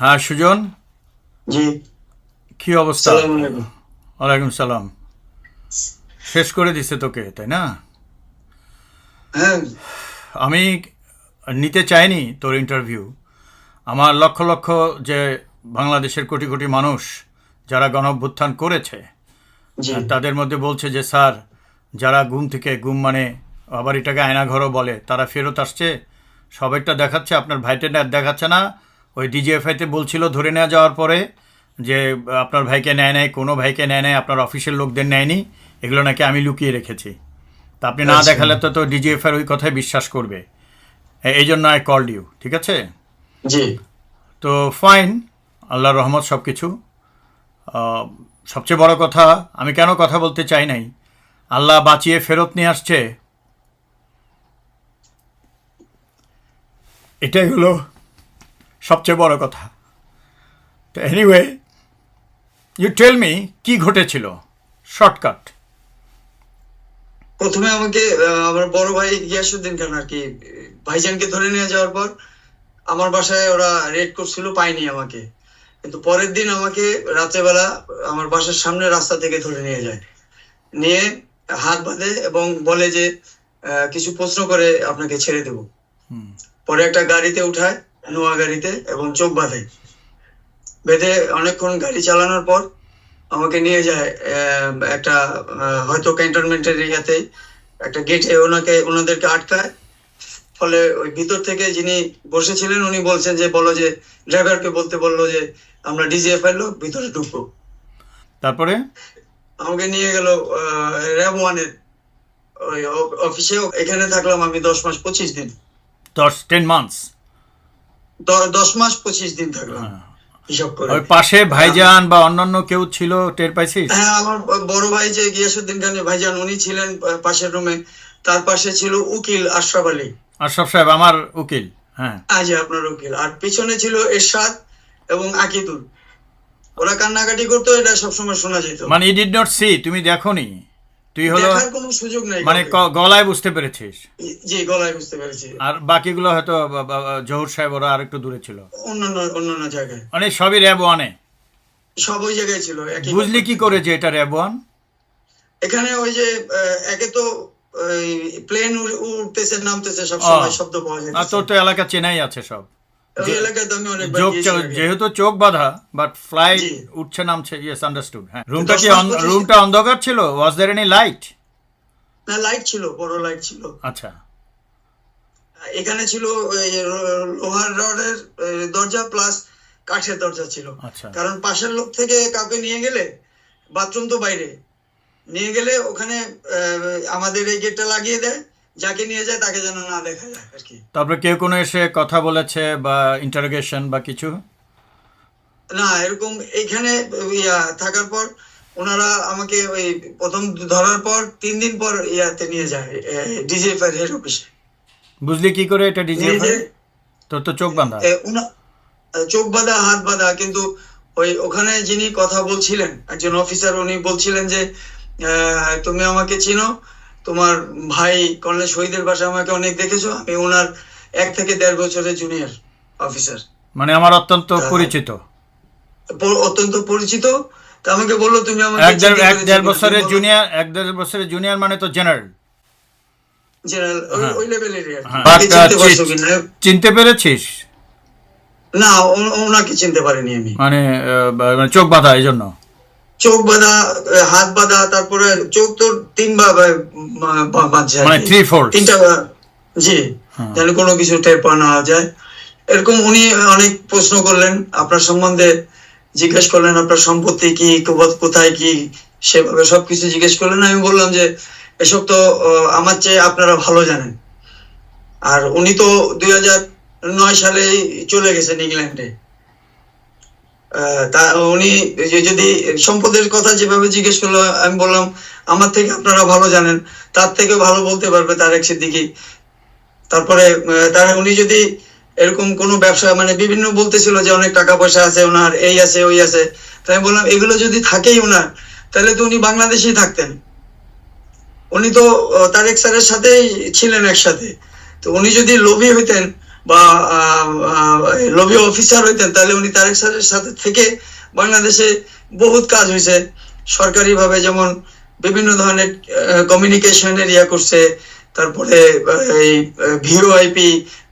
হ্যাঁ সুজন? জি। কি অবস্থা? ওয়ালাইকুম সালাম। শেষ করে দিছে তোকে তাই না? হ্যাঁ। আমি নিতে চাইনি তোর ইন্টারভিউ আমার লক্ষ লক্ষ যে বাংলাদেশের কোটি কোটি মানুষ যারা গণভ্যুত্থান করেছে তাদের মধ্যে বলছে যে স্যার যারা ঘুম থেকে ঘুম মানে আবার এটাকে আয়নাঘরও বলে তারা ফেরত আসছে। সবাইটা দেখাচ্ছে আপনার ভাইটা না- দেখাচ্ছে না ওই ডিজিএফআইতে বলছিল ধরে নেওয়া যাওয়ার পরে যে আপনার ভাইকে নেয় নেয় কোনো ভাইকে নেয় নেয় আপনার অফিসের লোকদের নেয়নি এগুলো নাকি আমি লুকিয়ে রেখেছি। তা আপনি না আচ্ছা। দেখালে তো তো ডিজিএফআই ওই কথায় বিশ্বাস করবে। এই জন্য আই কল্ড ইউ ঠিক আছে? জি। তো ফাইন আল্লাহর রহমত সব কিছু সবচেয়ে বড় কথা আমি কেন কথা বলতে চাই নাই? আল্লাহ বাঁচিয়ে ফেরত নিয়ে আসছে। এটাই হলো সবচেয়ে বড় কথা। তো এনিওয়ে ইউ টেল মি কি ঘটেছিল? শর্টকাট প্রথমে আমাকে আমার বড় ভাই গিয়াসুদ্দিন খান আর কি ভাইজানকে ধরে নিয়ে যাওয়ার পর আমার বাসায় ওরা রেড করছিল পায়নি আমাকে। কিন্তু পরের দিন আমাকে রাত্রেবেলা আমার বাসার সামনে রাস্তা থেকে ধরে নিয়ে যায়। নিয়ে হাত বাঁধে এবং বলে যে কিছু প্রশ্ন করে আপনাকে ছেড়ে দেব। পরে একটা গাড়িতে উঠায় নোয়া গাড়িতে এবং চোখ বাঁধে বেঁধে অনেকক্ষণ গাড়ি চালানোর পর আমাকে নিয়ে যায় একটা হয়তো ক্যান্টনমেন্টের এরিয়াতে একটা গেটে ওনাকে ওনাদেরকে আটকায়। ফলে ওই ভিতর থেকে যিনি বসেছিলেন উনি বলছেন যে বলো যে ড্রাইভারকে বলতে বলল যে আমরা ডিজিএফআই লোক ভিতরে ঢুকবো। তারপরে? আমাকে নিয়ে গেল র্যাব ওয়ানের ওই অফিসে এখানে থাকলাম আমি দশ মাস পঁচিশ দিন। দশ টেন মান্থস দশ মাস পঁচিশ দিন থাকলাম হিসাব করে। ওই পাশে ভাইজান বা অন্যান্য কেউ ছিল টের পাইছিস? হ্যাঁ আমার বড় ভাই যে গিয়াসুদ্দিন খানের ভাইজান উনি ছিলেন পাশের রুমে তার পাশে ছিল উকিল আশরাফ আলী। আশরাফ সাহেব আমার উকিল হ্যাঁ। আজ আপনার উকিল। আর পিছনে ছিল এরশাদ এবং আকিদুল। ওরা কান্নাকাটি করতো এটা সবসময় শোনা যেত। মানে ই ডিড নট সি তুমি দেখোনি। তুই হলো কোনো সুযোগ নাই মানে গলায় বুঝতে পেরেছিস? জি গলায় বুঝতে পেরেছি। আর বাকিগুলো হয়তো জহুর সাহেব ওরা আর একটু দূরে ছিল। অন্যান্য অন্যান্য জায়গায়। মানে সবই র্যাব ওয়ানে? সব ওই জায়গায় ছিল বুঝলি কি করে যে এটা র্যাব ওয়ান? এখানে ওই যে একে তো প্লেন উঠতেছে নামতেছে সব সময় শব্দ পাওয়া যাচ্ছে। তোর তো এলাকা চেনাই আছে সব। যেহেতু চোখ বাঁধা বাট ফ্লাইট জি। উঠছে নামছে ইয়েস আন্ডারস্টুড হ্যাঁ। রুমটা কি রুমটা অন্ধকার ছিল? ওয়াজ দের এনি লাইট না লাইট ছিল বড় লাইট ছিল। আচ্ছা। এখানে ছিল লোহার রডের দরজা প্লাস কাঠের দরজা ছিল। আচ্ছা। কারণ পাশের লোক থেকে কাউকে নিয়ে গেলে বাথরুম তো বাইরে। নিয়ে গেলে ওখানে আমাদের এই গেটটা লাগিয়ে দেয়। যাকে নিয়ে যায় তাকে যেন না দেখা যায় আর কি। তারপরে কেউ কোনো এসে কথা বলেছে বা ইন্টারোগেশন বা কিছু? না এরকম এইখানে ইয়া থাকার পর ওনারা আমাকে ওই প্রথম ধরার পর তিন দিন পর ইয়াতে নিয়ে যায় ডিজিএফআই হেড অফিসে বুঝলি কি করে এটা ডিজি নিয়ে যে তোর তো চোখ বাঁধা। চোখ বাঁধা হাত বাঁধা কিন্তু ওই ওখানে যিনি কথা বলছিলেন একজন অফিসার উনি বলছিলেন যে তুমি আমাকে চিনো তোমার ভাই কর্নেল শহীদের বাসা আমাকে অনেক দেখেছ? আমি ওনার এক থেকে দেড় বছরের জুনিয়র অফিসার মানে আমার অত্যন্ত পরিচিত। অত্যন্ত পরিচিত? তা আমাকে বলল তুমি আমাকে এক দেড়? বছরের জুনিয়র এক দেড় বছরের জুনিয়র মানে তো জেনারেল জেনারেল ওই- হ্যাঁ। লেভেলেরই। হ্যাঁ। But, চিনতে পেরেছিস? না ওনাকে চিনতে পারিনি আমি। মানে মানে চোখ বাঁধা এই জন্য। চোখ বাঁধা হাত বাঁধা তারপরে চোখ তো তিনবার বাঁধছে মানে তিনটা জি। হ্যাঁ। যেন কোনো কিছু পাওয়া না যায়। এরকম উনি অনেক প্রশ্ন করলেন আপনার সম্বন্ধে জিজ্ঞেস করলেন আপনার সম্পত্তি কি কোথায় কি সেভাবে সবকিছু জিজ্ঞেস করলেন। আমি বললাম যে এসব তো আমার চেয়ে আপনারা ভালো জানেন। আর উনি তো দুই হাজার নয় সালে চলে গেছেন ইংল্যান্ডে। তা উনি যদি সম্পদের কথা যেভাবে জিজ্ঞেস করল, আমি বললাম, আমার থেকে আপনারা ভালো জানেন, তার থেকে ভালো বলতে পারবে তারেক সিদ্দিকি। তারপরে তার উনি যদি এরকম কোনো ব্যবসা মানে বিভিন্ন বলতেছিল যে অনেক টাকা পয়সা আছে, ওনার এই আছে, ওই আছে। তাই আমি বললাম, এগুলো যদি থাকেই ওনার, তাহলে তো উনি বাংলাদেশেই থাকতেন। উনি তো তারেক স্যারের সাথেই ছিলেন একসাথে। তো উনি যদি লোভী হইতেন বা লবি অফিসার হইতেন, তাহলে উনি তারেক স্যারের সাথে থেকে বাংলাদেশে বহুত কাজ হয়েছে সরকারি ভাবে যেমন বিভিন্ন ধরনের কমিউনিকেশনের ইয়া করছে, তারপরে এই ভিওআইপি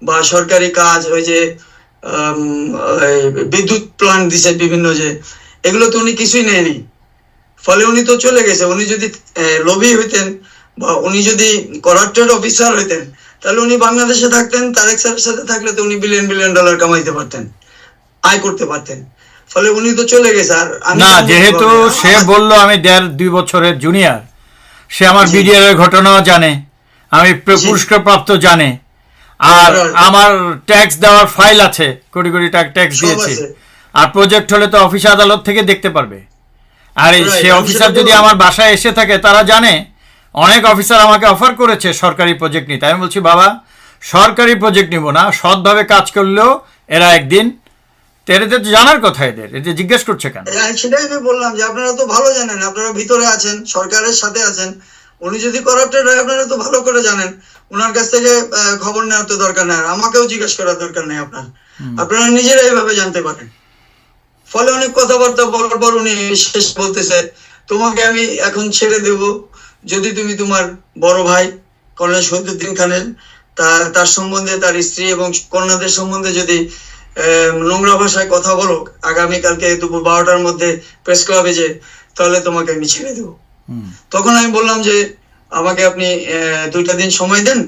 বা সরকারি কাজ, ওই যে বিদ্যুৎ প্লান্ট দিছে বিভিন্ন যে, এগুলো তো উনি কিছুই নেয়নি। ফলে উনি তো চলে গেছে। উনি যদি লবি হইতেন বা উনি যদি করাপ্টেড অফিসার হইতেন তাহলে উনি বাংলাদেশে থাকতেন তারেক স্যারের সাথে থাকলে তো উনি বিলিয়ন বিলিয়ন ডলার কামাইতে পারতেন আয় করতে পারতেন। ফলে উনি তো চলে গেছে আর না যেহেতু সে বলল আমি দেড় দুই বছরের জুনিয়র সে আমার। বিডিআর এর ঘটনাও জানে আমি প্র- পুরস্কার প্রাপ্ত জানে। আর আমার ট্যাক্স দেওয়ার ফাইল আছে কোটি কোটি টাকা ট্যাক্স দিয়েছি। আর প্রজেক্ট হলে তো অফিস আদালত থেকে দেখতে পারবে। আর এই সে অফিসার যদি আমার বাসায় এসে থাকে তারা জানে অনেক অফিসার আমাকে অফার করেছে সরকারি প্রজেক্ট নিতে। আমি বলছি বাবা সরকারি প্রজেক্ট নিব না সৎভাবে কাজ করলেও এরা একদিন এদের তো জানার কথা এদের। এদের জিজ্ঞেস করছে কেন? সেটাই আমি বললাম যে আপনারা তো ভালো জানেন আপনারা ভিতরে আছেন সরকারের সাথে আছেন। উনি যদি করাপ্টেড হয় আপনারা তো ভালো করে জানেন। ওনার কাছ থেকে খবর নেওয়ার তো দরকার নেই আমাকেও জিজ্ঞেস করার দরকার নেই আপনার। আপনারা নিজেরা এইভাবে জানতে পারেন। ফলে অনেক কথাবার্তা বলার পর উনি শেষ বলতেছে তোমাকে আমি এখন ছেড়ে দেব যদি তুমি তোমার বড় ভাই কর্নেল শহীদুদ্দিন খানের তার তার সম্বন্ধে তার স্ত্রী এবং কন্যাদের সম্বন্ধে যদি নোংরা ভাষায় কথা বলো আগামীকালকে দুপুর বারোটার মধ্যে প্রেস ক্লাবে যে তাহলে তোমাকে আমি ছেড়ে দেবো। তখন আমি বললাম যে আমাকে আপনি দুইটা দিন সময় দেন।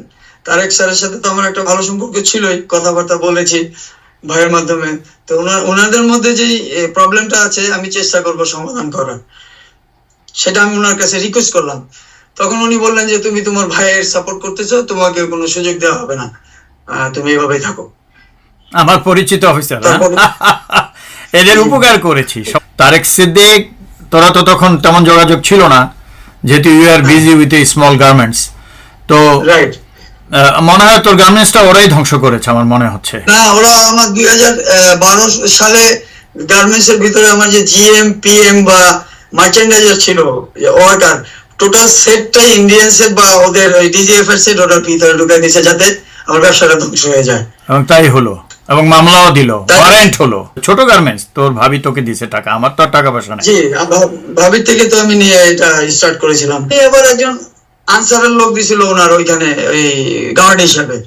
তারেক স্যারের সাথে তো আমার একটা ভালো সম্পর্ক ছিলই কথাবার্তা বলেছি ভাইয়ের মাধ্যমে। তো ওনার ওনাদের মধ্যে যেই প্রবলেমটা আছে আমি চেষ্টা করব সমাধান করার। সেটা আমি ওনার কাছে রিকোয়েস্ট করলাম। তখন উনি বললেন যে তুমি তোমার ভাইয়ের সাপোর্ট করতেছো তোমাকে কোনো সুযোগ দেওয়া হবে না। তুমি এভাবেই থাকো। আমার পরিচিত অফিসার? এদের উপকার করেছি। তারেক সিদ্দিক তোরা তো তখন তেমন যোগাযোগ ছিল না যেহেতু you are busy with small garments তো রাইট মনে হয় তোর গার্মেন্টসটা ওরাই ধ্বংস করেছে আমার মনে হচ্ছে। না ওরা আমার দুই হাজার বারো সালে গার্মেন্টস এর ভিতরে আমার যে জিএম পিএম বা মার্চেন্ডাইজার ছিল ওয়ার্কার টোটাল সেটটাই ইন্ডিয়ান সেট বা ওদের ওই ডিজিএফ এর সেট ওটার ভিতরে ঢুকাই দিয়েছে যাতে আমার ব্যবসাটা ধ্বংস হয়ে যায়। এবং তাই হলো এবং মামলাও দিল ওয়ারেন্ট হলো। ছোট গার্মেন্টস তোর ভাবি তোকে দিছে টাকা আমার তো আর টাকা পয়সা নাই। জি ভা- ভাবির থেকে তো আমি নিয়ে এটা স্টার্ট করেছিলাম। এই আবার একজন আনসারের লোক দিছিল ওনার ওইখানে ওই গার্ড হিসাবে।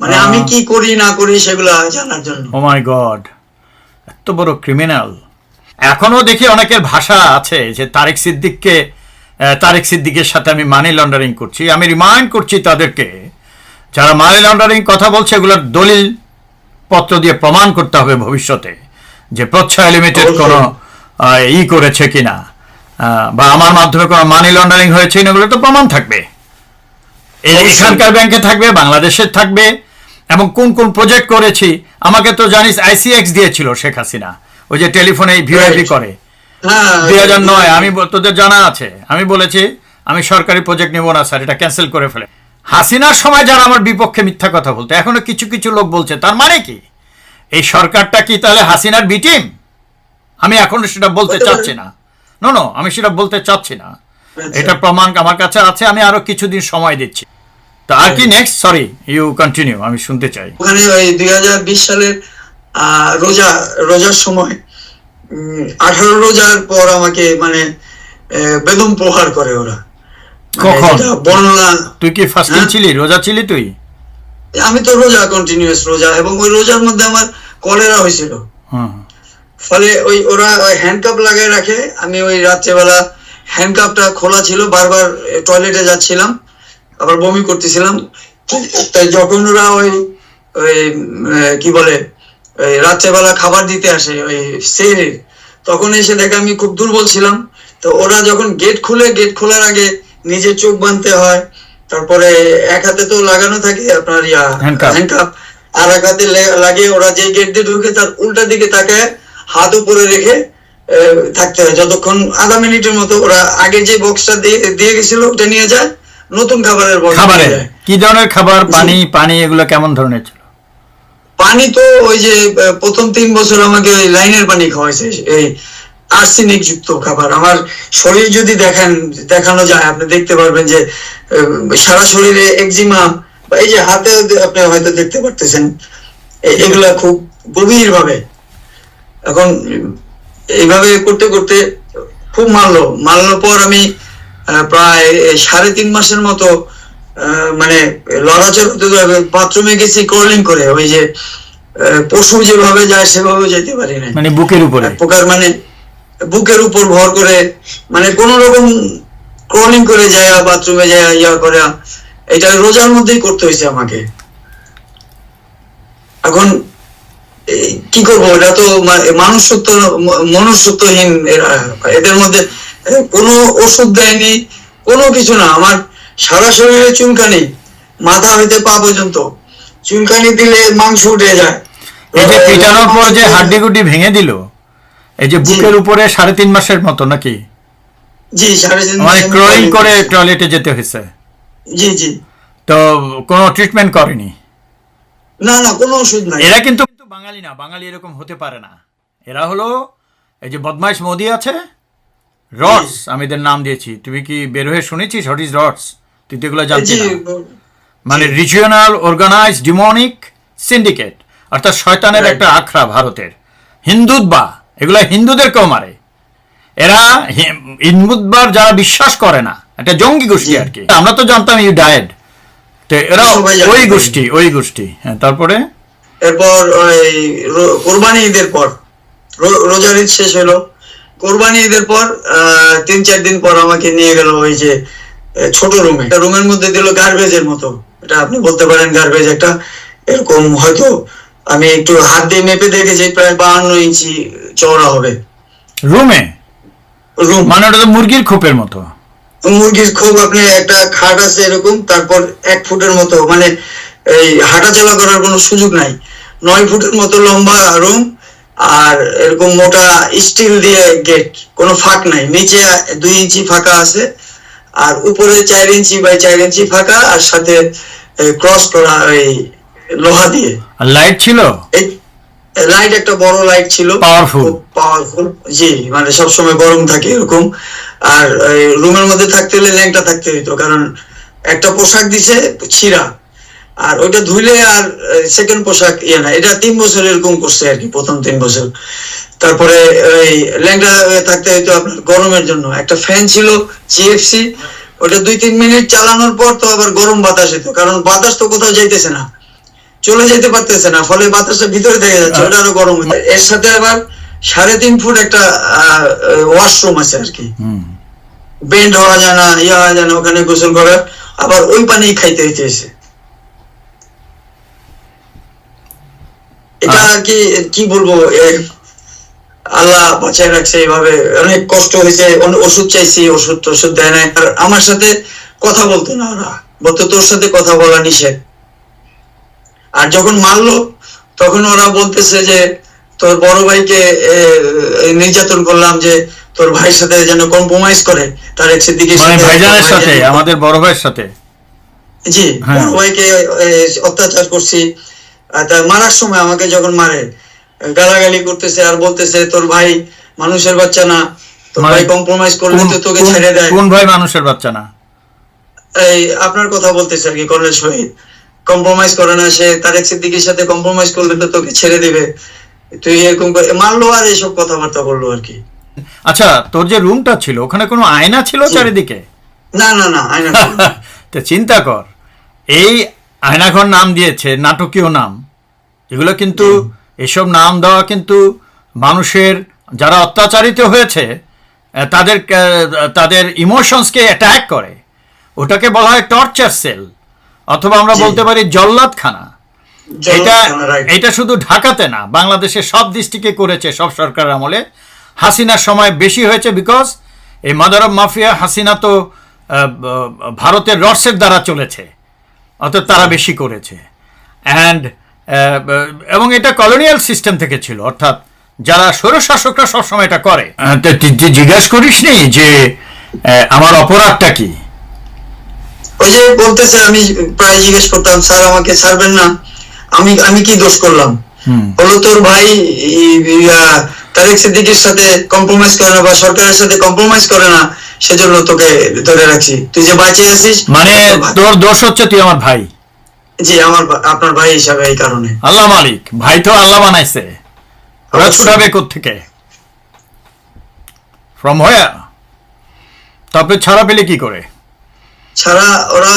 মানে আমি কি করি না করি সেগুলা জানার জন্য। ও মাই গড এত বড় ক্রিমিনাল এখনও দেখি অনেকের ভাষা আছে যে তারেক সিদ্দিককে তারেক সিদ্দিকের সাথে আমি মানি লন্ডারিং করছি। আমি রিমাইন্ড করছি তাদেরকে যারা মানি লন্ডারিং কথা বলছে এগুলোর দলিল পত্র দিয়ে প্রমাণ করতে হবে ভবিষ্যতে যে প্রচ্ছয় লিমিটেড কোনো ই করেছে কিনা। বা আমার মাধ্যমে কোনো মানি লন্ডারিং হয়েছে না এগুলো তো প্রমাণ থাকবে। এখানকার ব্যাংকে থাকবে বাংলাদেশের থাকবে এবং কোন কোন প্রজেক্ট করেছি আমাকে তো জানিস আইসিএক্স দিয়েছিল শেখ হাসিনা। ওই যে টেলিফোনে ভিআইপি করে। হ্যাঁ দুই হাজার নয় আমি তোদের জানা আছে। আমি বলেছি আমি সরকারি প্রজেক্ট নেব না স্যার এটা ক্যান্সেল করে ফেলে। হাসিনার সময় যারা আমার বিপক্ষে মিথ্যা কথা বলতো এখনও কিছু কিছু লোক বলছে তার মানে কি? এই সরকারটা কি তাহলে হাসিনার বিটিম আমি এখনও সেটা বলতে চাচ্ছি না। নো নো আমি সেটা বলতে চাচ্ছি না। আচ্ছা। এটা প্রমাণ আমার কাছে আছে আমি আরও কিছুদিন সময় দিচ্ছি। তো আর কি নেক্সট সরি ইউ কন্টিনিউ আমি শুনতে চাই। ওখানে ওই দুই হাজার বিশ সালের রোজা রোজার সময় আঠারো রোজার পর আমাকে মানে বেদম প্রহার করে ওরা। মানে কখন? বর্ণনা তুই কি ফাস্টিং হ্যাঁ? ছিলি? রোজা ছিলি তুই? আমি তো রোজা কন্টিনিউয়াস রোজা এবং ওই রোজার মধ্যে আমার কলেরা হয়েছিল। ফলে ওই ওরা হ্যান্ডকাপ লাগিয়ে রাখে আমি ওই রাত্রেবেলা হ্যান্ডকাপটা খোলা ছিল বারবার টয়লেটে যাচ্ছিলাম আবার বমি করতেছিলাম। তাই যখন ওরা ওই ওই কি বলে রাত্রেবেলা খাবার দিতে আসে ওই সেরে তখন এসে দেখে আমি খুব দুর্বল ছিলাম। তো ওরা যখন গেট খুলে গেট খোলার আগে নিজে চোখ বাঁধতে হয়। তারপরে এক হাতে তো লাগানো থাকে আপনার ইয়া হ্যান্ডকাপ আর এক হাতে লে- লাগিয়ে ওরা যে গেট দিয়ে ঢুকে তার উল্টা দিকে তাকে হাত উপরে রেখে থাকতে হয়। যতক্ষণ আধা মিনিটের মতো ওরা আগে যে বক্সটা দিয়ে গেছিল ওটা নিয়ে যায় নতুন খাবারের বক্স কি ধরনের খাবার? পানি পানি এগুলো কেমন ধরনের পানি তো ওই যে প্রথম তিন বছর আমাকে ওই লাইনের পানি খাওয়াইছে, এই আর্সেনিক যুক্ত খাবার। আমার শরীর যদি দেখেন, দেখানো যায়, আপনি দেখতে পারবেন যে সারা শরীরে একজিমা, বা এই যে হাতে আপনি হয়তো দেখতে পারতেছেন এগুলা খুব গভীর ভাবে এখন এইভাবে করতে করতে খুব মারলো। মারলোর পর আমি প্রায় সাড়ে তিন মাসের মতো মানে লড়াচড়া বাথরুমে গেছি ক্রলিং করে ওই যে পশু যেভাবে যায় সেভাবে যেতে পারি না। মানে বুকের উপরে? এক প্রকার মানে বুকের উপর ভর করে মানে কোন রকম ক্রলিং করে যায় বাথরুমে যায় ইয়া করে এটা রোজার মধ্যেই করতে হয়েছে আমাকে। এখন কি করব? এটা তো মানুষত্ব মনুষ্যত্বহীন এরা এদের মধ্যে কোনো ওষুধ দেয়নি কোনো কিছু না। আমার সারা শরীরে চুলকানি মাথা হইতে পা পর্যন্ত। চুলকানি দিলে মাংস উঠে যায়। এই যে পিটানোর পর যে হাড্ডি গুড্ডি ভেঙে দিল এই যে বুকের উপরে সাড়ে তিন মাসের মতো নাকি? জি সাড়ে তিন মানে ক্রয়িং করে টয়লেটে যেতে হয়েছে। জি জি। তো কোনো ট্রিটমেন্ট করেনি? না না কোনো ওষুধ নাই। এরা কিন্তু কিন্তু বাঙালি না বাঙালি এরকম হতে পারে না। এরা হলো এই যে বদমাইশ মোদি আছে রডস আমি এদের নাম দিয়েছি। তুমি কি বের হয়ে শুনেছিস? What is rods? তুই তো এগুলো জানতি না মানে রিজিওনাল অর্গানাইজ ডিমনিক সিন্ডিকেট অর্থাৎ শয়তানের একটা আখড়া ভারতের। হিন্দুদবা এগুলো হিন্দুদেরকেও মারে। এরা হি- যারা বিশ্বাস করে না একটা জঙ্গি গোষ্ঠী আর কি আমরা তো জানতাম ইউ ডায়েড তো এরা ওই গোষ্ঠী ওই গোষ্ঠী। হ্যাঁ তারপরে? এরপর ওই কোরবানি ঈদের পর। রোজার ঈদ শেষ হলো। কোরবানি ঈদের পর আহ, তিন চার দিন পর আমাকে নিয়ে গেল ওই যে ছোট রুমে রুমের মধ্যে দিল গার্বেজের মতো। এটা আপনি বলতে পারেন গার্বেজ একটা। এরকম হয়তো আমি একটু হাত দিয়ে মেপে দেখেছি প্রায় বাহান্ন ইঞ্চি চওড়া হবে। রুমে রুম মানে ওটা তো মুরগির খোপের মতো। মুরগির খুব আপনি একটা খাট আছে এরকম তারপর এক ফুটের মতো। মানে এই হাঁটাচলা করার কোনো সুযোগ নাই। নয় ফুটের মতো লম্বা রুম আর এরকম মোটা স্টিল দিয়ে গেট কোনো ফাঁক নাই। নিচে দুই ইঞ্চি ফাঁকা আছে। আর উপরে চার ইঞ্চি বাই চার ইঞ্চি ফাঁকা আর সাথে ক্রস করা ওই লোহা দিয়ে। আর লাইট ছিল? এই লাইট একটা বড় লাইট ছিল। পাওয়ারফুল পাওয়ারফুল জি মানে সবসময় গরম থাকে এরকম। আর রুমের মধ্যে থাকতে হলে ল্যাংটা থাকতে হইতো কারণ একটা পোশাক দিছে ছিঁড়া। আর ওইটা ধুইলে আর সেকেন্ড পোশাক ইয়ে না এটা তিন বছর এরকম করছে আর কি প্রথম তিন বছর। তারপরে ওই ল্যাংটা থাকতে হইতো আপনার গরমের জন্য। একটা ফ্যান ছিল জিএফসি ওটা দুই তিন মিনিট চালানোর পর তো আবার গরম বাতাস হইতো। কারণ বাতাস তো কোথাও যাইতেছে না। চলে যেতে পারতেছে না ফলে বাতাসটা ভিতরে থেকে যাচ্ছে ওটা আরও গরম হচ্ছে এর সাথে আবার সাড়ে তিন ফুট একটা ওয়াশরুম আছে আর কি। বেন্ড হওয়া যায় না ইয়ে হওয়া যায় না ওখানে গোসল করার। আবার ওই পানি খাইতে হইতেছে। এটা আর কি কি বলব আল্লাহ বাঁচায় রাখছে এইভাবে। অনেক কষ্ট হয়েছে ওষুধ চাইছি ওষুধ দেয় নাই। আর আমার সাথে কথা বলতো না ওরা। বলতো তোর সাথে কথা বলা নিষেধ। আর যখন মারলো তখন ওরা বলতেছে যে তোর বড় ভাইকে নির্যাতন করলাম যে তোর ভাইয়ের সাথে যেন কম্প্রোমাইজ করে। তার এক সিদ্দিকের মানে ভাইজানের সাথে আমাদের বড় ভাইয়ের সাথে? জি হ্যাঁ। বড় ভাইকে অত্যাচার করছি। মারার সময় আমাকে যখন মারে গালাগালি করতেছে আর বলতেছে তোর ভাই মানুষের বাচ্চা না তোর মানে ভাই কম্প্রোমাইজ করলে তো তোকে ছেড়ে দেয়। কোন ভাই মানুষের বাচ্চা না? এই আপনার কথা বলতেছে আর কি কর্নেল শহীদ কম্প্রোমাইজ করে না সে তারেক সিদ্দিকের সাথে কম্প্রোমাইজ করলে তো তোকে ছেড়ে দিবে। তুই এরকম করে মারলো আর এইসব কথাবার্তা বলল আর কি। আচ্ছা তোর যে রুমটা ছিল ওখানে কোনো আয়না ছিল চারিদিকে? না না না আয়না তো চিন্তা কর এই আয়নাঘর নাম দিয়েছে নাটকীয় নাম। এগুলো কিন্তু এসব নাম দেওয়া কিন্তু মানুষের যারা অত্যাচারিত হয়েছে তাদের তাদের ইমোশনসকে অ্যাট্যাক করে। ওটাকে বলা হয় টর্চার সেল অথবা আমরা বলতে পারি জল্লাদখানা। এটা এটা শুধু ঢাকাতে না বাংলাদেশের সব ডিস্ট্রিক্টে করেছে সব সরকার আমলে। হাসিনার সময় বেশি হয়েছে বিকজ এই মাদার অফ মাফিয়া হাসিনা তো ভারতের রসের দ্বারা চলেছে। অর্থাৎ তারা বেশি করেছে। অ্যান্ড এবং এটা কলোনিয়াল সিস্টেম থেকে ছিল অর্থাৎ যারা স্বৈরশাসকরা সবসময় এটা করে। জিজ্ঞেস করিসনি যে আমার অপরাধটা কি? ওই যে বলতেছে আমি প্রায় জিজ্ঞেস করতাম স্যার আমাকে ছাড়বেন না। আমি আমি কি দোষ করলাম? হুম। বলো তোর ভাই তারেক সিদ্দিকের সাথে কম্প্রোমাইজ করে না বা সরকারের সাথে কম্প্রোমাইজ করে না। সেজন্য তোকে ধরে রাখছি। তুই যে বাঁচিয়ে আছিস মানে তোর দোষ হচ্ছে তুই আমার ভাই। জি আমার আপনার ভাই হিসাবে এই কারণে। আল্লাহ মালিক ভাই তো আল্লাহ বানাইছে। ওরা। ছুটাবে থেকে ফ্রম হোয়ার তারপরে ছাড়া পেলে কি করে? ছাড়া ওরা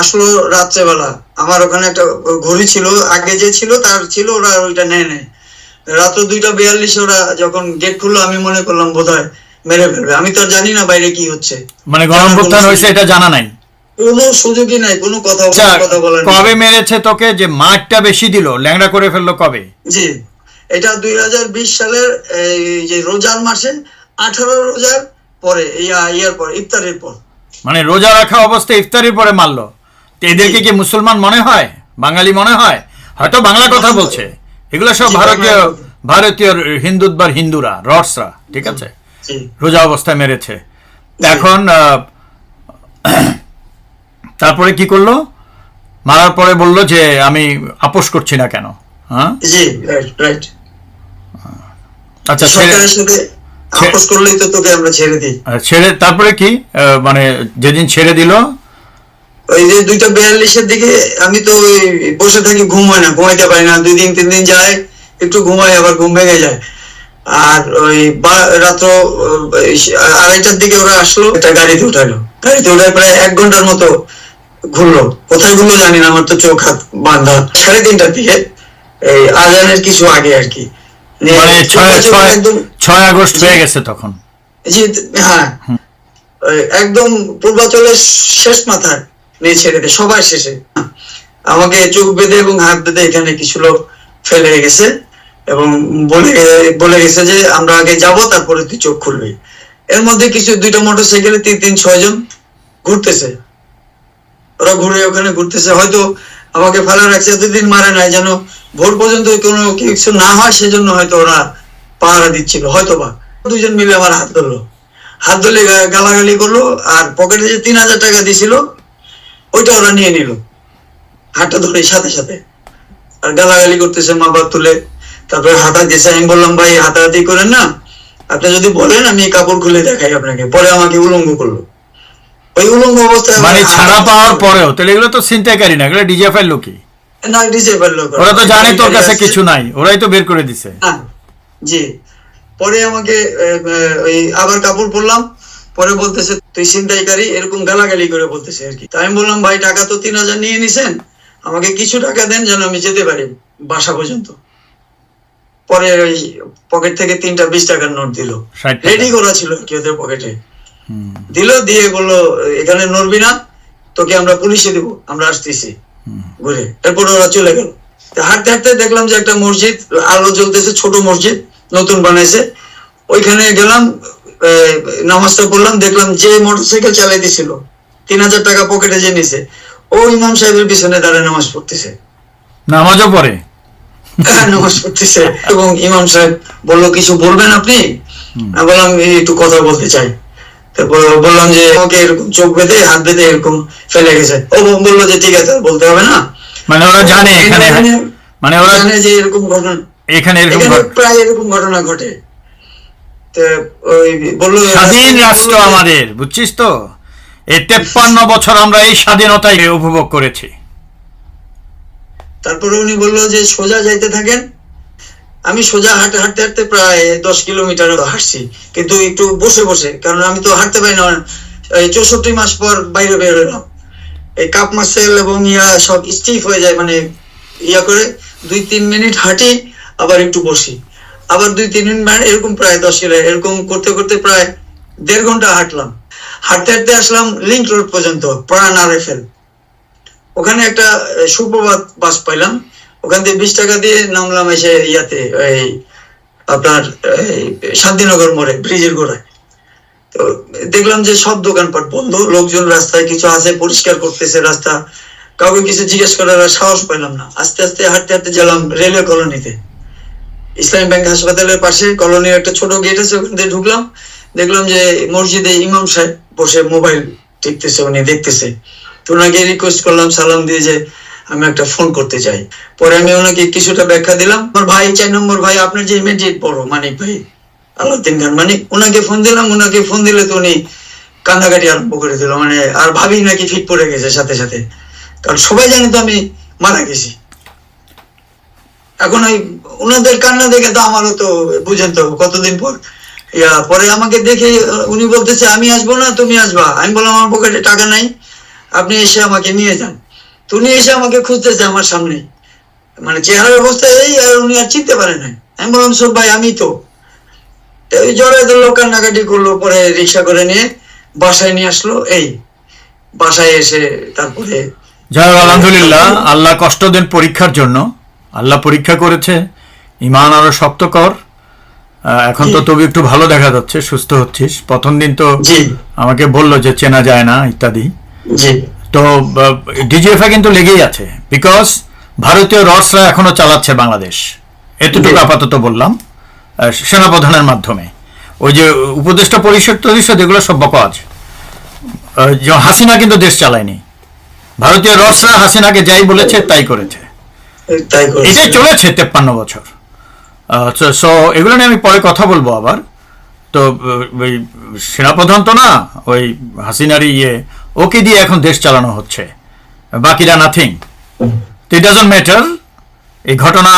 আসলো রাত্রেবেলা। আমার ওখানে একটা ঘড়ি ছিল আগে যে ছিল তার ছিল ওরা ওইটা নেয় নেয় রাত্র দুইটা বিয়াল্লিশে ওরা যখন গেট খুললো আমি মনে করলাম বোধহয় মেরে ফেলবে। আমি তো জানি না বাইরে কি হচ্ছে। মানে গণঅভ্যুত্থান হয়েছে এটা জানা নাই। কোনো সুযোগই নাই কোনো কথা আচ্ছা, কথা বলার কবে মেরেছে তোকে যে মারটা বেশি দিল ল্যাংড়া করে ফেলল কবে? জি এটা দুই হাজার বিশ সালের এই যে রোজার মাসে আঠারো রোজার পরে ইয়ার পর ইফতারের পর। মানে রোজা রাখা অবস্থায় ইফতারির পরে মারলো। তো এদেরকে কি মুসলমান মনে হয়? বাঙালি মনে হয়? হয়তো বাংলা কথা বলছে। এগুলো সব ভারতীয় ভারতীয় হিন্দুত্বার হিন্দুরা রডসরা ঠিক আছে? রোজা অবস্থায় মেরেছে। এখন তারপরে কি করল? মারার পরে বলল যে আমি আপোষ করছি না কেন? হ্যাঁ? জি রাইট রাইট আচ্ছা ছেড়ে আপোষ করলেই তো তোকে আমরা ছেড়ে দিই। আহ, ছেড়ে তারপরে কি? মানে যেদিন ছেড়ে দিল ওই যে দুইটা বিয়াল্লিশের দিকে আমি তো ওই বসে থাকি ঘুম হয় না ঘুমাইতে পারি না। দুই দিন তিন দিন যায় একটু ঘুমাই আবার ঘুম ভেঙে যায়। আর ওই রাত্র আড়াইটার দিকে ওরা আসলো একটা গাড়িতে উঠালো। গাড়িতে উঠায় প্রায় এক ঘণ্টার মতো ঘুরলো। কোথায় ঘুরলো জানি না আমার তো চোখ হাত বাঁধা। সাড়ে তিনটার দিকে এই আজানের কিছু আগে আর কি। মানে ছয় আগস্ট হয়ে গেছে তখন? জি হ্যাঁ। একদম পূর্বাচলের শেষ মাথায় নিয়ে ছেড়ে দেয় সবার শেষে। আমাকে চোখ বেঁধে এবং হাত বেঁধে এখানে কিছু লোক ফেলে গেছে। এবং বলে বলে গেছে যে আমরা আগে যাব, তারপরে তুই চোখ খুলবি। এর মধ্যে কিছু, দুইটা মোটর সাইকেলে তিন তিন ছয়জন ঘুরতেছে। ওরা ঘুরে ওখানে ঘুরতেছে। হয়তো আমাকে ফেলা রাখছে, এতদিন মারে নাই, যেন ভোর পর্যন্ত কোনো কিছু না হয়, সেজন্য হয়তো ওরা পাহারা দিচ্ছিল হয়তো বা দুজন মিলে আমার হাত ধরলো। হাত ধরে গালাগালি করল, আর পকেটে যে তিন হাজার টাকা দিছিল, ওইটা ওরা নিয়ে নিল। হাতটা ধরে সাথে সাথে। আর গালাগালি করতেছে মা বাপ তুলে। তারপরে হাতা দিয়েছে আমি বললাম ভাই হাতাহাতি করেন না। আপনি যদি বলেন আমি কাপড় খুলে দেখাই আপনাকে। পরে আমাকে উলঙ্গ করল। ওই উলঙ্গ অবস্থায় মানে ছাড়া পাওয়ার পরেও তাহলে এগুলো তো না এগুলো লোকই। না লোক। ওরা তো জানে তোর কাছে কিছু নাই ওরাই তো বের করে দিছে। হ্যাঁ, জি। পরে আমাকে ওই আবার কাপড় পরলাম। পরে বলতেছে তুই ছিনতাইকারী? এরকম গালাগালি করে বলতেছে আর কি। তাই আমি বললাম ভাই টাকা তো তিন হাজার নিয়ে নিছেন। আমাকে কিছু টাকা দেন যেন আমি যেতে পারি বাসা পর্যন্ত। পরে ওই পকেট থেকে তিনটা বিশ টাকার নোট দিল। রেডি করা ছিল কি ওদের পকেটে দিল দিয়ে বলল এখানে নড়বি না তোকে আমরা পুলিশে দিব আমরা আসতেছি। ঘুরে। এরপর ওরা চলে গেল। হাঁটতে হাঁটতে দেখলাম যে একটা মসজিদ আলো জ্বলতেছে ছোট মসজিদ নতুন বানাইছে। ওইখানে গেলাম নামাজটা পড়লাম দেখলাম যে মোটর সাইকেল মোটরসাইকেল চালাইতেছিল তিন হাজার টাকা পকেটে যে নিছে। ও ইমাম সাহেবের পিছনে দাঁড়ায় নামাজ পড়তেছে। নামাজও পড়ে? নামাজ পড়তেছে এবং ইমাম সাহেব বলল কিছু বলবেন আপনি? বললাম একটু কথা বলতে চাই। তারপর বললাম যে আমাকে এরকম চোখ বেঁধে হাত বেঁধে এরকম ফেলে গেছে। ও বলল যে ঠিক আছে বলতে হবে না। মানে ওরা জানে এখানে মানে ওরা জানে যে এরকম ঘটনা এখানে এরকম প্রায় এরকম ঘটনা ঘটে। তো ওই বলল স্বাধীন রাষ্ট্র আমাদের বুঝছিস তো? এই তেপ্পান্ন বছর আমরা এই স্বাধীনতাই উপভোগ করেছি। তারপরে উনি বলল যে সোজা যাইতে থাকেন। আমি সোজা হাঁটতে হাঁটতে হাঁটতে প্রায় দশ কিলোমিটার হাঁটছি। কিন্তু একটু বসে বসে, কারণ আমি তো হাঁটতে পারি না। চৌষট্টি মাস পর বাইরে বের হলাম। এই কাপ মাসেল এবং ইয়া সব স্টিফ হয়ে যায় মানে ইয়া করে। দুই তিন মিনিট হাঁটি, আবার একটু বসি। আবার দুই তিন মিনিট মানে এরকম প্রায় দশ কিলো, এরকম করতে করতে প্রায় দেড় ঘণ্টা হাঁটলাম। হাঁটতে হাঁটতে আসলাম লিঙ্ক রোড পর্যন্ত প্রাণ আর ওখানে একটা সুপ্রভাত বাস পাইলাম। ওখান থেকে বিশ টাকা দিয়ে নামলাম এসে ইয়াতে, এই আপনার শান্তিনগর মোড়ে, ব্রিজের গোড়ায়। তো দেখলাম যে সব দোকানপাট বন্ধ, লোকজন রাস্তায় কিছু আছে, পরিষ্কার করতেছে রাস্তা। কাউকে কিছু জিজ্ঞেস করার সাহস পেলাম না। আস্তে আস্তে হাঁটতে হাঁটতে গেলাম রেলওয়ে কলোনিতে। ইসলামী ব্যাংক হাসপাতালের পাশে কলোনির একটা ছোট গেট আছে, ওখান থেকে ঢুকলাম। দেখলাম যে মসজিদে ইমাম সাহেব বসে মোবাইল টিপতেছে, উনি দেখতেছে। ওনাকে রিকোয়েস্ট করলাম, সালাম দিয়ে যে আমি একটা ফোন করতে চাই। পরে আমি ওনাকে কিছুটা ব্যাখ্যা দিলাম। আমার ভাই, চার নম্বর ভাই, আপনার যে ইমিডিয়েট বড় মানিক ভাই আলাউদ্দিন খান মানিক, ওনাকে ফোন দিলাম। ওনাকে ফোন দিলে তো উনি কান্নাকাটি আরম্ভ করে দিল। মানে আর ভাবি নাকি ফিট পড়ে গেছে সাথে সাথে। কারণ সবাই জানে তো আমি মারা গেছি। এখন ওই ওনাদের কান্না দেখে তো আমারও তো বুঝেন তো কতদিন পর। ইয়া, পরে আমাকে দেখে উনি বলতেছে, আমি আসব না, তুমি আসবা। আমি বললাম, আমার পকেটে টাকা নাই। আপনি এসে আমাকে নিয়ে যান। তো উনি এসে আমাকে খুঁজতেছে আমার সামনে। মানে চেহারার অবস্থা এই আর উনি আর চিনতে পারে না আমি বললাম সব ভাই আমি তো। ওই জ্বরে লোক কান্নাকাটি করল পরে রিক্সা করে নিয়ে বাসায় নিয়ে আসলো এই বাসায় এসে তারপরে যাই আলহামদুলিল্লাহ আল্লাহ কষ্ট দেন পরীক্ষার জন্য। আল্লাহ পরীক্ষা করেছে ইমান আরও শক্ত কর। এখন তো তবু একটু ভালো দেখা যাচ্ছে সুস্থ হচ্ছিস। প্রথম দিন তো আমাকে বলল যে চেনা যায় না ইত্যাদি। তো ডিজিএফআই কিন্তু লেগেই আছে বিকজ ভারতীয় রসরা এখনও চালাচ্ছে বাংলাদেশ। এতটুকু আপাতত বললাম সেনাপ্রধানের মাধ্যমে। ওই যে উপদেষ্টা পরিষদ টরিষদ এগুলো সব বকজ হাসিনা কিন্তু দেশ চালায়নি। ভারতীয় রসরা হাসিনাকে যাই বলেছে তাই করেছে। এটাই চলেছে তেপ্পান্ন বছর। সো এগুলো নিয়ে আমি পরে কথা বলব আবার। তো ওই সেনাপ্রধান তো না ওই হাসিনারি ইয়ে ওকে দিয়ে এখন দেশ চালানো হচ্ছে। বাকিরা নাথিং তো ইট ডাজন্ট ম্যাটার এই ঘটনা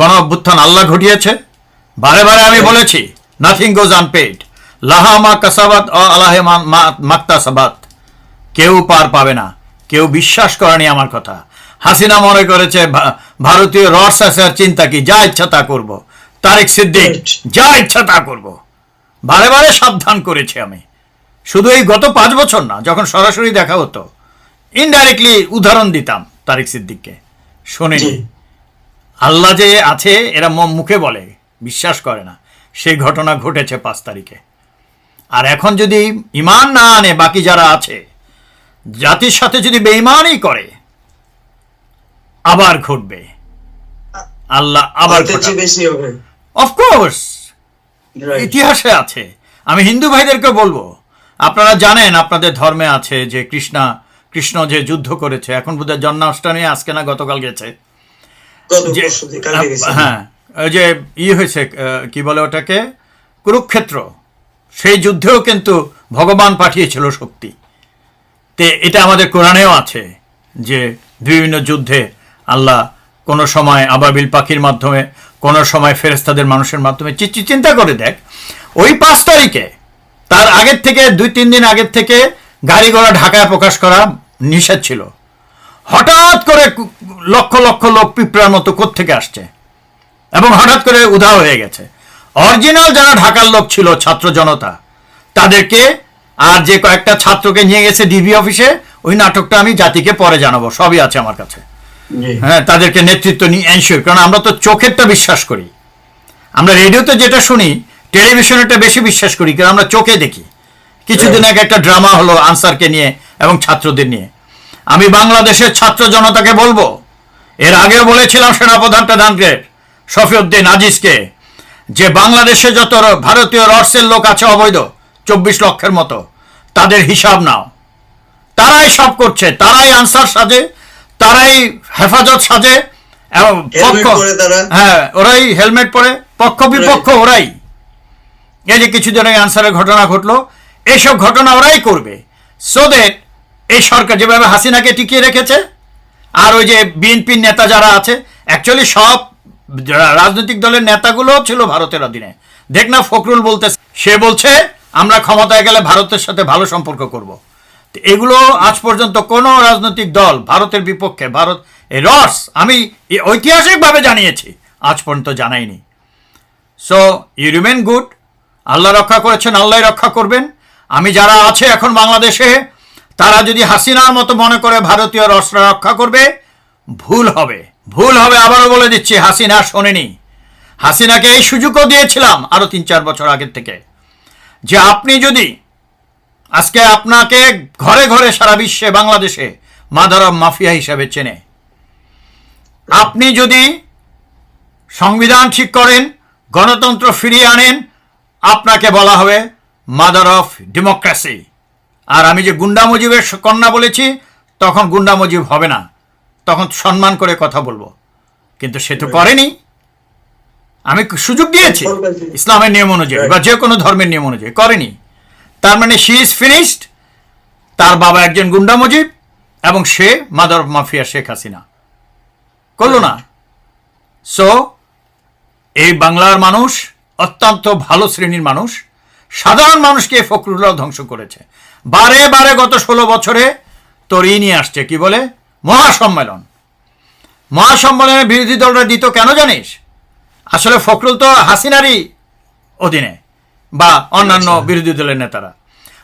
গণ অভ্যুত্থান আল্লাহ ঘটিয়েছে। বারে বারে আমি বলেছি নাথিং গোজ আনপেড লাহা মা ও আলাহে মাক্তা সাবাত কেউ পার পাবে না। কেউ বিশ্বাস করেনি আমার কথা। হাসিনা মনে করেছে ভারতীয় রস আছে আর চিন্তা কি? যা ইচ্ছা তা করব। তারেক সিদ্দিক, যা ইচ্ছা তা করব। বারে বারে সাবধান করেছি আমি। শুধু এই গত পাঁচ বছর না যখন সরাসরি দেখা হতো ইনডাইরেক্টলি উদাহরণ দিতাম তারেক সিদ্দিককে। শোনেনি আল্লাহ যে আছে এরা মুখে বলে বিশ্বাস করে না। সেই ঘটনা ঘটেছে পাঁচ তারিখে। আর এখন যদি ইমান না আনে বাকি যারা আছে জাতির সাথে যদি বেঈমানই করে আবার ঘটবে। আল্লাহ আবার অফকোর্স ইতিহাসে আছে। আমি হিন্দু ভাইদেরকে বলব আপনারা জানেন আপনাদের ধর্মে আছে যে কৃষ্ণা কৃষ্ণ যে যুদ্ধ করেছে। এখন বোধহয় জন্মাষ্টমী আজকে না গতকাল গেছে। হ্যাঁ ওই যে ই হয়েছে কি বলে ওটাকে? কুরুক্ষেত্র। সেই যুদ্ধেও কিন্তু ভগবান পাঠিয়েছিল শক্তি। তে এটা আমাদের কোরআনেও আছে যে বিভিন্ন যুদ্ধে আল্লাহ কোনো সময় আবাবিল পাখির মাধ্যমে কোনো সময় ফেরেস্তাদের মানুষের মাধ্যমে চিন্তা করে দেখ ওই পাঁচ তারিখে তার আগের থেকে দুই তিন দিন আগের থেকে গাড়ি ঘোড়া ঢাকায় প্রকাশ করা নিষেধ ছিল। হঠাৎ করে লক্ষ লক্ষ লোক পিঁপড়ার মতো কোত্থেকে আসছে এবং হঠাৎ করে উধাও হয়ে গেছে। অরিজিনাল যারা ঢাকার লোক ছিল ছাত্র জনতা তাদেরকে আর যে কয়েকটা ছাত্রকে নিয়ে গেছে ডিবি অফিসে ওই নাটকটা আমি জাতিকে পরে জানাব সবই আছে আমার কাছে। হ্যাঁ তাদেরকে নেতৃত্ব নিয়ে এনশিওর কারণ আমরা তো চোখেরটা বিশ্বাস করি। আমরা রেডিওতে যেটা শুনি টেলিভিশনেরটা বেশি বিশ্বাস করি কারণ আমরা চোখে দেখি। কিছুদিন আগে একটা ড্রামা হলো আনসারকে নিয়ে এবং ছাত্রদের নিয়ে। আমি বাংলাদেশের ছাত্র জনতাকে বলব এর আগেও বলেছিলাম সেনাপ্রধান প্রধানকে শফিউদ্দিন আজিজকে যে বাংলাদেশে যত ভারতীয় রসের লোক আছে অবৈধ চব্বিশ লক্ষের মতো তাদের হিসাব নাও। তারাই সব করছে তারাই আনসার সাজে তারাই হেফাজত সাজে এবং পক্ষ হ্যাঁ ওরাই হেলমেট পরে পক্ষ বিপক্ষ ওরাই। এই যে কিছুদিন আগে আনসারের ঘটনা ঘটলো, এইসব ঘটনা ওরাই করবে। সো দ্যাট এই সরকার যেভাবে হাসিনাকে টিকিয়ে রেখেছে, আর ওই যে বিএনপির নেতা যারা আছে অ্যাকচুয়ালি সব রাজনৈতিক দলের নেতাগুলো ছিল ভারতের অধীনে। দেখ না ফখরুল বলতে, সে বলছে, আমরা ক্ষমতায় গেলে ভারতের সাথে ভালো সম্পর্ক করব। তো এগুলো আজ পর্যন্ত কোনো রাজনৈতিক দল ভারতের বিপক্ষে, ভারত, এই রস আমি ঐতিহাসিকভাবে জানিয়েছি, আজ পর্যন্ত জানাইনি। So you remain good Allah রক্ষা করেছেন আল্লাহ রক্ষা করবেন। আমি যারা আছে এখন বাংলাদেশে, তারা যদি হাসিনার মতো মনে করে ভারতীয় রসরা রক্ষা করবে, ভুল হবে। ভুল হবে আবারও বলে দিচ্ছি, হাসিনা শোনেনি। হাসিনাকে এই সুযোগও দিয়েছিলাম আরও তিন চার বছর আগের থেকে। যে আপনি যদি আজকে আপনাকে ঘরে ঘরে সারা বিশ্বে, বাংলাদেশে মাদার অফ মাফিয়া হিসাবে চেনে, আপনি যদি সংবিধান ঠিক করেন, গণতন্ত্র ফিরিয়ে আনেন আপনাকে বলা হবে মাদার অফ ডেমোক্রেসি আর আমি যে গুন্ডা মুজিবের কন্যা বলেছি, তখন গুন্ডা মুজিব হবে না। তখন সম্মান করে কথা বলব। কিন্তু সে তো করেনি। আমি সুযোগ দিয়েছি। ইসলামের নিয়ম অনুযায়ী, বা যে কোনো ধর্মের নিয়ম অনুযায়ী করেনি। তার মানে শি ইজ ফিনিশড তার বাবা একজন গুন্ডা মুজিব, এবং সে mother of mafia Sheikh Hasina. করল না। সো এই বাংলার মানুষ অত্যন্ত ভালো শ্রেণির মানুষ। সাধারণ মানুষকে ফখরুল্লাহ ধ্বংস করেছে। বারে বারে গত ষোলো বছরে তোর ই নিয়ে আসছে কি বলে? মহাসম্মেলন। মহাসম্মেলনে বিরোধী দলরা দিত কেন জানিস? আসলে ফখরুল তো হাসিনারই অধীনে বা অন্যান্য বিরোধী দলের নেতারা।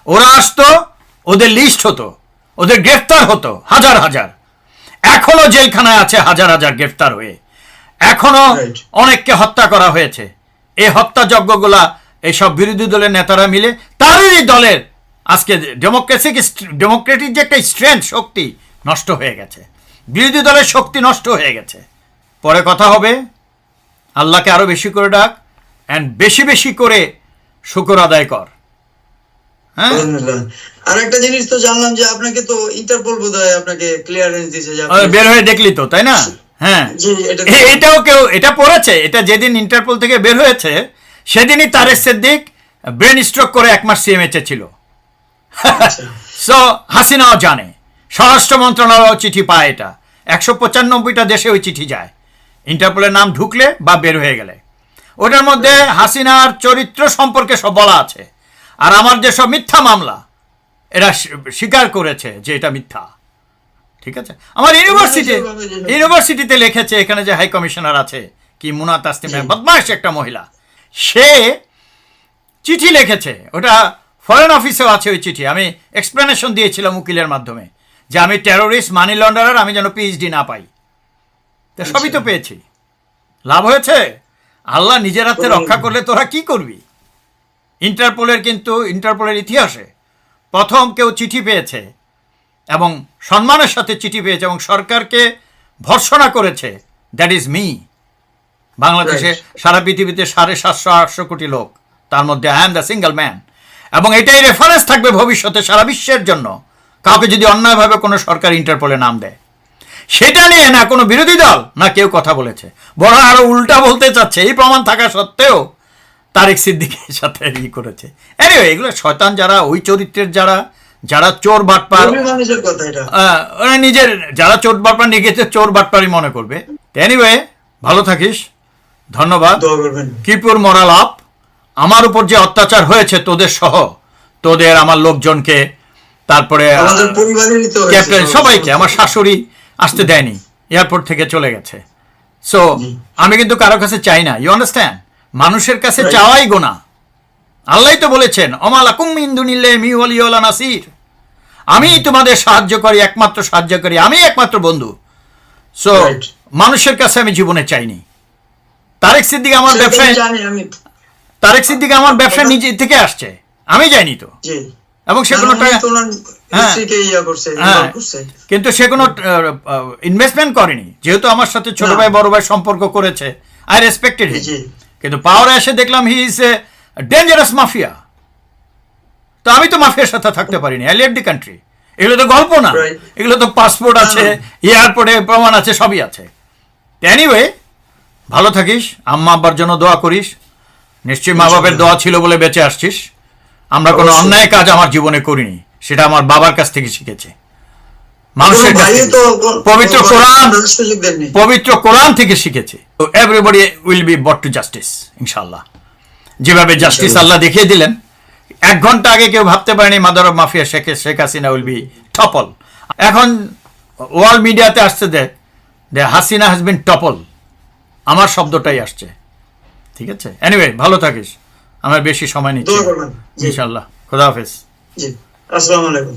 ওরা আসতো ওদের লিস্ট হতো ওদের গ্রেফতার হতো হাজার হাজার। এখনও জেলখানায় আছে হাজার হাজার গ্রেফতার হয়ে। এখনও অনেককে হত্যা করা হয়েছে। এই হত্যাযজ্ঞগুলা এইসব বিরোধী দলের নেতারা মিলে তারই দলের আজকে ডেমোক্রেসিক ডেমোক্রেটিক যে একটা স্ট্রেংথ শক্তি নষ্ট হয়ে গেছে। বিরোধী দলের শক্তি নষ্ট হয়ে গেছে। পরে কথা হবে। আল্লাহকে আরও বেশি করে ডাক অ্যান্ড বেশি বেশি করে শুকর আদায় কর। হ্যাঁ? আর একটা জিনিস তো জানলাম যে আপনাকে তো ইন্টারপোল বোধহয় আপনাকে ক্লিয়ারেন্স দিয়েছে বের হয়ে দেখলি তো তাই না? হ্যাঁ। এটাও কেউ এটা পড়েছে। এটা যেদিন ইন্টারপোল থেকে বের হয়েছে সেদিনই তারেক সিদ্দিক ব্রেন স্ট্রোক করে এক মাস সিএমএচে ছিল। আচ্ছা। সো হাসিনাও জানে। স্বরাষ্ট্র মন্ত্রণালয় চিঠি পায় এটা। একশো পঁচানব্বইটা দেশে ওই চিঠি যায়। ইন্টারপোলের নাম ঢুকলে বা বের হয়ে গেলে। ওটার মধ্যে হাসিনার চরিত্র সম্পর্কে সব বলা আছে। আর আমার যেসব মিথ্যা মামলা এরা স্বীকার করেছে যে এটা মিথ্যা। ঠিক আছে? আমার ইউনিভার্সিটি ইউনিভার্সিটিতে লিখেছে এখানে যে হাই কমিশনার আছে কি মুনা তাসনিম জি। বদমাস একটা মহিলা। সে চিঠি লিখেছে। ওটা ফরেন অফিসেও আছে ওই চিঠি। আমি এক্সপ্লেনেশন দিয়েছিলাম উকিলের মাধ্যমে যে আমি টেরোরিস্ট মানি লন্ডারার আমি যেন পিএইচডি না পাই। তো সবই তো পেয়েছি। লাভ হয়েছে? আল্লাহ নিজের হাতে রক্ষা করলে তোরা কি করবি? ইন্টারপোলের কিন্তু ইন্টারপোলের ইতিহাসে প্রথম কেউ চিঠি পেয়েছে। এবং সম্মানের সাথে চিঠি পেয়েছে এবং সরকারকে ভর্সনা করেছে। দ্যাট ইজ মি বাংলাদেশে সারা পৃথিবীতে সাড়ে সাতশো আটশো কোটি লোক তার মধ্যে I am the single man এবং এটাই রেফারেন্স থাকবে ভবিষ্যতে সারা বিশ্বের জন্য। কাউকে যদি অন্যায়ভাবে কোনো সরকার ইন্টারপোলে নাম দেয়। সেটা নিয়ে না কোনো বিরোধী দল না কেউ কথা বলেছে। বরং আরও উল্টা বলতে চাচ্ছে। এই প্রমাণ থাকা সত্ত্বেও তারেক সিদ্দিকের সাথে ই করেছে। এনিওয়ে এগুলো শয়তান যারা ওই চরিত্রের যারা যারা চোর বাটপার নিজের যারা চোর বাটপার নিজেকে চোর বাটপারই মনে করবে। এনিওয়ে ভালো থাকিস। ধন্যবাদ। কিপুর মরাল আপ আমার উপর যে অত্যাচার হয়েছে তোদের সহ তোদের আমার লোকজনকে তারপরে ক্যাপ্টেন সবাইকে আমার শাশুড়ি আসতে দেয়নি এয়ারপোর্ট থেকে চলে গেছে। সো আমি কিন্তু কারও কাছে চাই না ইউ আন্ডারস্ট্যান্ড মানুষের কাছে. চাওয়াই গোনা। আল্লাহ তো বলেছেন অমালাকুম মিন্দুনিল্লে মি ওয়ালিওলা নাসির। আমি তোমাদের সাহায্য করি একমাত্র সাহায্য করি আমি একমাত্র বন্ধু। সো মানুষের কাছে আমি জীবনে চাইনি। তারেক সিদ্দিক আমার ব্যবসায় তারেক সিদ্দিক আমার ব্যবসা নিজে থেকে আসছে। আমি যাইনি তো। এবং সে কোনো হ্যাঁ। ইয়া হ্যাঁ। কিন্তু সে কোনো ইনভেস্টমেন্ট করেনি। যেহেতু আমার সাথে ছোট ভাই বড় ভাই সম্পর্ক করেছে আই রেসপেক্টেড কিন্তু পাওয়ারে এসে দেখলাম he is a dangerous mafia তো আমি তো মাফিয়ার সাথে থাকতে পারিনি আই লেভ দি কান্ট্রি এগুলো তো গল্প না। এগুলো তো পাসপোর্ট আছে এয়ারপোর্টে প্রমাণ আছে সবই আছে। এনিওয়ে ভালো থাকিস আম্মা আব্বার জন্য দোয়া করিস। নিশ্চয়ই মা বাবার দোয়া ছিল বলে বেঁচে আসছিস। আমরা কোনো অন্যায় কাজ আমার জীবনে করিনি সেটা আমার বাবার কাছ থেকে শিখেছে। মানুষের পবিত্র কোরআন পবিত্র কোরআন থেকে শিখেছে। তো everybody will be brought to justice ইনশাল্লাহ যেভাবে জাস্টিস আল্লাহ দেখিয়ে দিলেন এক ঘণ্টা আগে কেউ ভাবতে পারেনি mother of mafia Sheikh Sheikh Hasina will be toppled. এখন ওয়ার্ল্ড মিডিয়াতে আসছে যে that Hasina has been toppled আমার শব্দটাই আসছে। ঠিক আছে? এনিওয়ে ভালো থাকিস। আমার বেশি সময় নিচ্ছি ইনশাল্লাহ। খোদা হাফেজ। আসসালামু আলাইকুম।